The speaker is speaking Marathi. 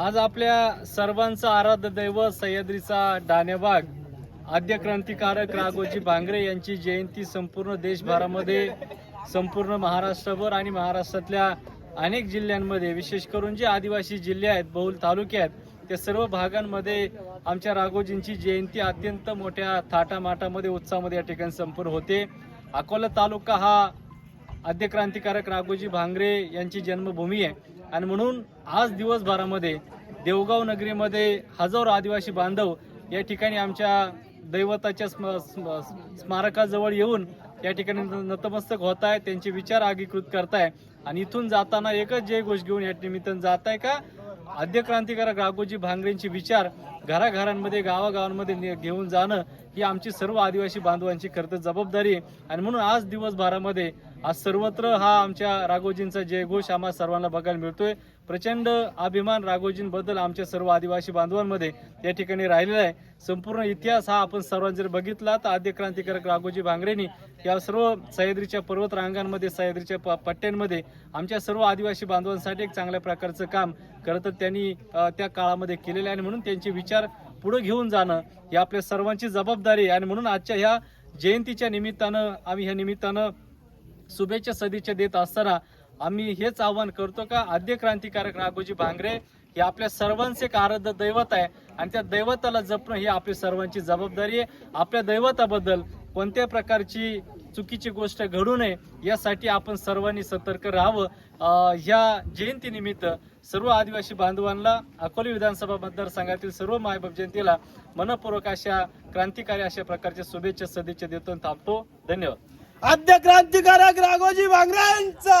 आज आपल्या सर्वांचा आराध्य दैवत सह्याद्रीचा डाणेबाग आद्य क्रांतिकारक राघोजी भांगरे यांची जयंती संपूर्ण देशभरामध्ये संपूर्ण महाराष्ट्रभर आणि महाराष्ट्रातल्या अनेक जिल्ह्यांमध्ये विशेष करून जे आदिवासी जिल्हे आहेत बहुल तालुके आहेत त्या सर्व भागांमध्ये आमच्या राघोजींची जयंती अत्यंत मोठ्या थाटामाटामध्ये उत्साहामध्ये या ठिकाणी संपूर्ण होते. अकोला तालुका हा आद्य क्रांतिकारक राघोजी भांगरे यांची जन्मभूमी आहे. आणि म्हणून आज दिवसभरामध्ये देवगाव नगरीमध्ये हजारो आदिवासी बांधव या ठिकाणी आमच्या दैवताच्या स्म स्म- स्मारकाजवळ येऊन या ठिकाणी न- नतमस्तक होत आहे त्यांचे विचार आगीकृत करताय. आणि इथून जाताना एकच जय घोष घेऊन या निमित्तानं जात आहे का? आद्य क्रांतिकारक राघोजी भांगरेंचे विचार घराघरांमध्ये गावागावांमध्ये ने- घेऊन जाणं ही आमची सर्व आदिवासी बांधवांची खरं तर जबाबदारी आहे. आणि म्हणून आज दिवसभरामध्ये आज सर्वत्र हा आमच्या राघोजींचा जयघोष आम्हा सर्वांना बघायला मिळतोय. प्रचंड अभिमान राघोजींबद्दल आमच्या सर्व आदिवासी बांधवांमध्ये या ठिकाणी राहिलेला आहे. संपूर्ण इतिहास हा आपण सर्वांनी जर बघितला तर आद्य क्रांतिकारक राघोजी भांगरेनी या सर्व सह्याद्रीच्या पर्वत रांगांमध्ये सह्याद्रीच्या प- पट्ट्यांमध्ये आमच्या सर्व आदिवासी बांधवांसाठी एक चांगल्या प्रकारचं काम खरं तर त्यांनी त्या काळामध्ये केलेलं आहे. आणि म्हणून त्यांचे विचार पुढे घेऊन जाणं ही आपल्या सर्वांची जबाबदारी आहे. आणि म्हणून आजच्या ह्या जयंतीच्या निमित्तानं आम्ही ह्या निमित्तानं शुभेच्छा सदिच्छा देत असताना आम्ही हेच आवाहन करतो का आद्य क्रांतिकारक राघोजी भांगरे हे आपल्या सर्वांचे एक आराध्य दैवत आहे. आणि त्या दैवताला जपणं ही आपली सर्वांची जबाबदारी आहे. आपल्या दैवताबद्दल कोणत्या प्रकारची चुकीची गोष्ट घडू नये यासाठी आपण सर्वांनी सतर्क राहावं. ह्या जयंतीनिमित्त सर्व आदिवासी बांधवांना अकोले विधानसभा मतदारसंघातील सर्व मायबाप जनतेला मनपूर्वक अशा क्रांतिकारी अशा प्रकारच्या शुभेच्छा सदिच्छा देतो आणि थांबतो. धन्यवाद. आद्य क्रांतिकारक राघोजी भांगरांचा